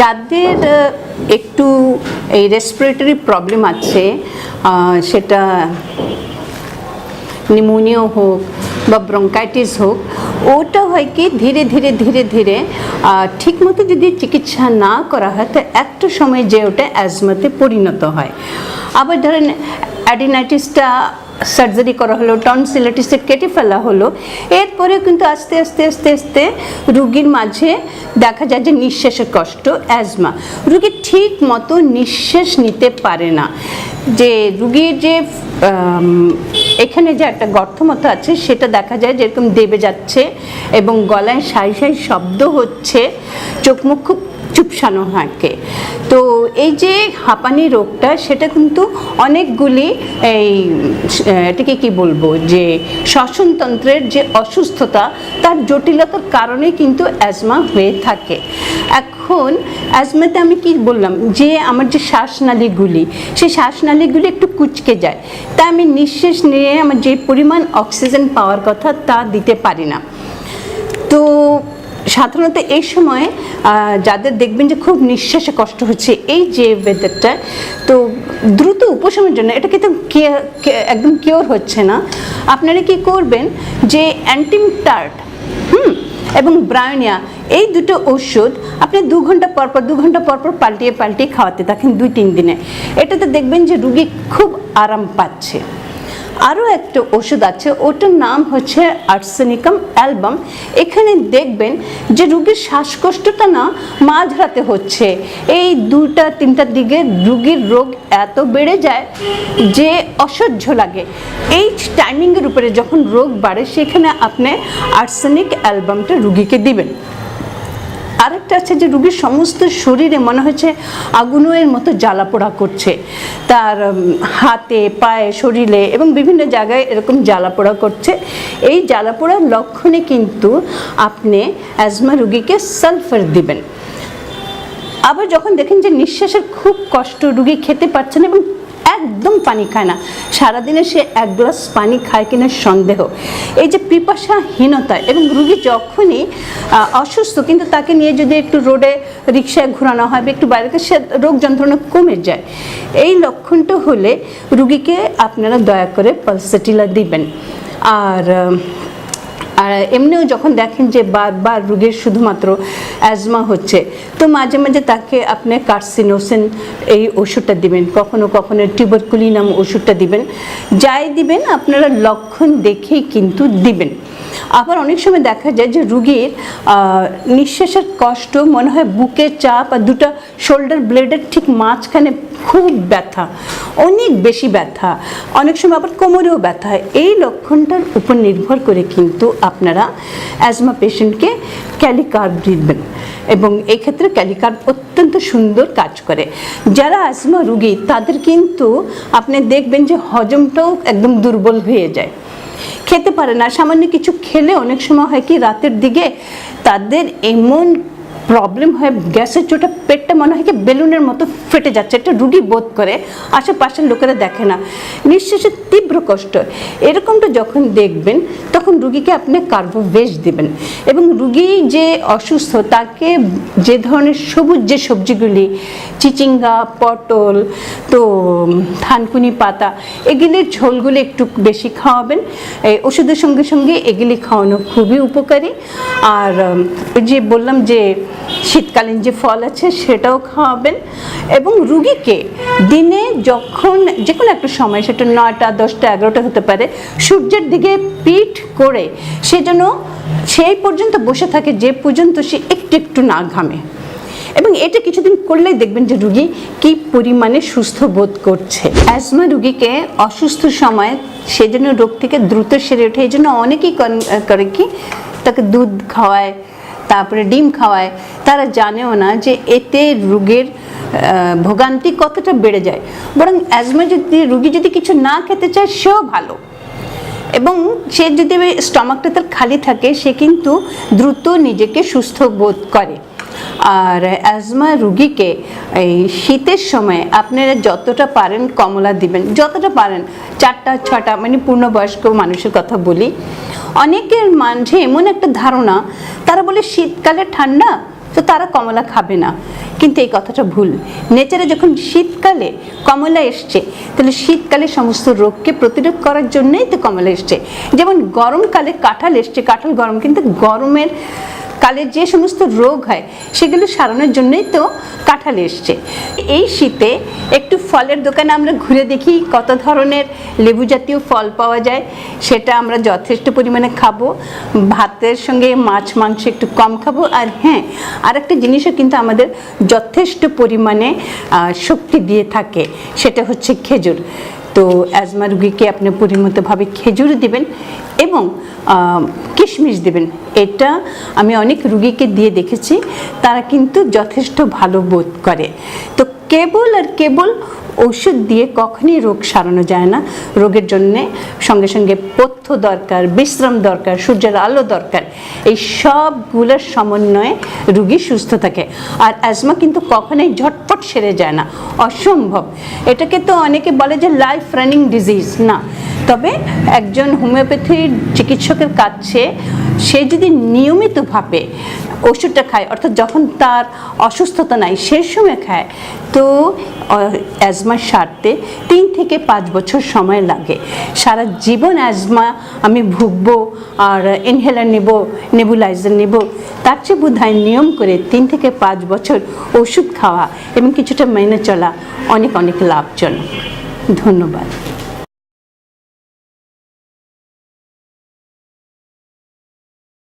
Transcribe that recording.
যাদের একটু এই রেসপিরেটরি প্রবলেম আছে সেটা নিউমোনিয়া হোক বা ব্রঙ্কাইটিস হোক, ওটা হয় কি ধীরে ধীরে ধীরে ধীরে ঠিকমতো যদি চিকিৎসা না করা হয়, তো একটা সময় যে ওটা অ্যাজমাতে পরিণত হয়। আবার ধরেন অ্যাডিনাইটিসটা সার্জারি করা হলো টনসিলাইটিসে কেটে ফেলা হলো। এরপরে কিন্তু আস্তে আস্তে আস্তে আস্তে রুগীর মাঝে দেখা যায় যে নিঃশ্বাসের কষ্ট অ্যাজমা রুগী ঠিক মতো নিঃশ্বাস নিতে পারে না। যে রুগীর যে এখানে যে একটা গর্ত মতো আছে, সেটা দেখা যায় যেরকম দেবে যাচ্ছে এবং গলায় সাই সাই শব্দ হচ্ছে, চোখ মুখ খুব চুপসানো থাকে। তো এই যে হাঁপানি রোগটা, সেটা কিন্তু অনেকগুলি এই, এটাকে কি বলব, যে শ্বসনতন্ত্রের যে অসুস্থতা, তার জটিলতার কারণে কিন্তু অ্যাজমা হয়ে থাকে। এখন অ্যাজমাতে আমি কি বললাম, যে আমার যে শ্বাসনালীগুলি, সেই শ্বাসনালীগুলি একটু কুচকে যায়। তা আমি নিঃশ্বাস নিয়ে আমার যে পরিমাণ অক্সিজেন পাওয়ার কথা তা দিতে পারি না। তো সাধারণত এই সময়ে যাদের দেখবেন যে খুব নিঃশ্বাসে কষ্ট হচ্ছে এই যে ওয়েদারটা তো দ্রুত উপশমের জন্য এটা কিন্তু একদম কিওর হচ্ছে না। আপনারা কি করবেন যে অ্যান্টিমটার্ট হুম, এবং ব্রায়োনিয়া, এই দুটো ওষুধ আপনি দু ঘণ্টা পর পর, দু ঘণ্টা পর পর পাল্টিয়ে পাল্টিয়ে খাওয়াতে থাকেন দুই তিন দিনে। এটাতে দেখবেন যে রুগী খুব আরাম পাচ্ছে। আরও একটা ওষুধ আছে, ওটার নাম হচ্ছে আর্সেনিকাম অ্যালবাম। এখানে দেখবেন যে রুগীর শ্বাসকষ্টটা না মাঝরাতে হচ্ছে। এই দুটা তিনটার দিকে রুগীর রোগ এত বেড়ে যায় যে অসহ্য লাগে। এই টাইমিংয়ের উপরে যখন রোগ বাড়ে, সেখানে আপনি আর্সেনিক অ্যালবামটা রুগীকে দিবেন। আরেকটা আছে যে রুগীর সমস্ত শরীরে মনে হচ্ছে আগুনের মতো জ্বালা পোড়া করছে। তার হাতে, পায়ে, শরীরে এবং বিভিন্ন জায়গায় এরকম জ্বালা পোড়া করছে। এই জ্বালা পোড়ার লক্ষণে কিন্তু আপনি অ্যাজমা রুগীকে সালফার দিবেন। আবার যখন দেখেন যে নিঃশ্বাসের খুব কষ্ট রুগী খেতে পারছে না এবং একদম পানি খায় না। সারাদিনে সে এক গ্লাস পানি খায় কিনা সন্দেহ। এই যে পিপাসাহীনতা এবং রুগী যখনই অসুস্থ, কিন্তু তাকে নিয়ে যদি একটু রোডে রিক্সায় ঘোরানো হয় বা একটু বাইরে সে রোগ যন্ত্রণা কমে যায়। এই লক্ষণটা হলে রুগীকে আপনারা দয়া করে পালসেটিলা দিবেন। আর আর এমনিও যখন দেখেন যে বারবার রোগীর শুধুমাত্র অ্যাজমা হচ্ছে, তো মাঝে মাঝে তাকে আপনি কার্সিনোসেন এই ওষুধটা দিবেন, কখনো কখনো টিউবারকুলিনাম ওষুধটা দিবেন। যাই দিবেন, আপনারা লক্ষণ দেখেই কিন্তু দিবেন। আবার অনেক সময় দেখা যায় যে রুগীর নিঃশ্বাসের কষ্ট, মনে হয় বুকের চাপ আর দুটো শোল্ডার ব্লেডের ঠিক মাঝখানে খুব ব্যথা, অনেক বেশি ব্যথা, অনেক সময় আবার কোমরেও ব্যথা হয়। এই লক্ষণটার উপর নির্ভর করে কিন্তু আপনারা অ্যাজমা পেশেন্টকে ক্যালিকার্ব দিবেন এবং এক্ষেত্রে ক্যালিকার্ব অত্যন্ত সুন্দর কাজ করে। যারা অ্যাজমা রুগী, তাদের কিন্তু আপনি দেখবেন যে হজমটাও একদম দুর্বল হয়ে যায়। খেতে পারে না। সামান্য কিছু খেলে অনেক সময় হয় কি রাতের দিকে তাদের এমন প্রবলেম হয় গ্যাসের চোটা পেটটা মনে হয় কি বেলুনের মতো ফেটে যাচ্ছে, একটা রুগী বোধ করে, আশেপাশের লোকেরা দেখে না। নিঃশ্বাসের তীব্র কষ্ট। এরকমটা যখন দেখবেন, তখন রুগীকে আপনি কার্বোভেজ দিবেন। এবং রুগী যে অসুস্থ, তাকে যে ধরনের সবুজ যে সবজিগুলি, চিচিঙ্গা, পটল, তো থানকুনি পাতা এগুলির ঝোলগুলি একটু বেশি খাওয়াবেন। এই ওষুধের সঙ্গে সঙ্গে এগুলি খাওয়ানো খুবই উপকারী। আর যে বললাম যে শীতকালীন যে ফল আছে সেটাও খাওয়াবেন। এবং রুগীকে দিনে যখন যে কোনো একটা সময়, সেটা নয়টা, দশটা, এগারোটা হতে পারে, সূর্যের দিকে পিঠ করে সে যেন সেই পর্যন্ত বসে থাকে যে পর্যন্ত সে একটু একটু না ঘামে। এবং এটা কিছুদিন করলেই দেখবেন যে রুগী কি পরিমাণে সুস্থ বোধ করছে। অ্যাজমা রুগীকে অসুস্থ সময় সেজন্য রোগ থেকে দ্রুত সেরে ওঠে, এই জন্য অনেকেই করে কি, তাকে দুধ খাওয়ায় তারপরে ডিম খাওয়ায়, তারা জানেও না যে এতে রোগের ভোগান্তি কতটা বেড়ে যায়। বরং অ্যাজমা যদি, রুগী যদি কিছু না খেতে চায়, সেও ভালো। এবং সে যদি স্টমাকটা তার খালি থাকে, সে কিন্তু দ্রুত নিজেকে সুস্থ বোধ করে। আর অ্যাজমা রুগীকে এই শীতের সময় আপনারা যতটা পারেন কমলা দিবেন। যতটা পারেন, চারটা ছটা মানে পূর্ণবয়স্ক মানুষের কথা বলি। অনেকের মাঝে এমন একটা ধারণা, তারা বলে শীতকালে ঠান্ডা, তো তারা কমলা খাবে না। কিন্তু এই কথাটা ভুল। নেচারে যখন শীতকালে কমলা এসছে, তাহলে শীতকালে সমস্ত রোগকে প্রতিরোধ করার জন্যই তো কমলা এসছে। যেমন গরমকালে কাঁঠাল এসছে, কাঁঠাল গরম, কিন্তু গরমের কালে যে সমস্ত রোগ হয়, সেগুলো সারানোর জন্যই তো কাঁঠাল এসছে। এই শীতে একটু ফলের দোকানে আমরা ঘুরে দেখি, কত ধরনের লেবু জাতীয় ফল পাওয়া যায়, সেটা আমরা যথেষ্ট পরিমাণে খাব। ভাতের সঙ্গে মাছ, মাংস একটু কম খাব। আর হ্যাঁ আর একটা জিনিসও কিন্তু আমাদের যথেষ্ট পরিমাণে শক্তি দিয়ে থাকে, সেটা হচ্ছে খেজুর। তো অ্যাজমা রুগীকে আপনি পরিমিতভাবে খেজুর দিবেন এবং কিশমিশ দেবেন। এটা আমি অনেক রুগীকে দিয়ে দেখেছি, তারা কিন্তু যথেষ্ট ভালো বোধ করে। তো কেবল আর কেবল ওষুধ দিয়ে কখনই রোগ সারানো যায় না। রোগের জন্যে সঙ্গে সঙ্গে পথ্য দরকার, বিশ্রাম দরকার, সূর্যের আলো দরকার। এই সবগুলোর সমন্বয়ে রুগী সুস্থ থাকে। আর অ্যাজমা কিন্তু কখনোই ঝটপট সেরে যায় না। অসম্ভব। এটাকে তো অনেকে বলে যে লাইফ রানিং ডিজিজ না তবে একজন হোমিওপ্যাথির চিকিৎসকের কাছে সে যদি নিয়মিতভাবে ওষুধটা খায়, অর্থাৎ যখন তার অসুস্থতা নাই, সে সময় খায়, তো অ্যাজমা সারতে তিন থেকে পাঁচ বছর সময় লাগে। সারা জীবন অ্যাজমা আমি ভুগবো আর ইনহেলার নেব নেবুলাইজার নেব, তার চেয়ে বোধ নিয়ম করে তিন থেকে পাঁচ বছর ওষুধ খাওয়া এবং কিছুটা মেনে চলা অনেক অনেক লাভজনক। ধন্যবাদ।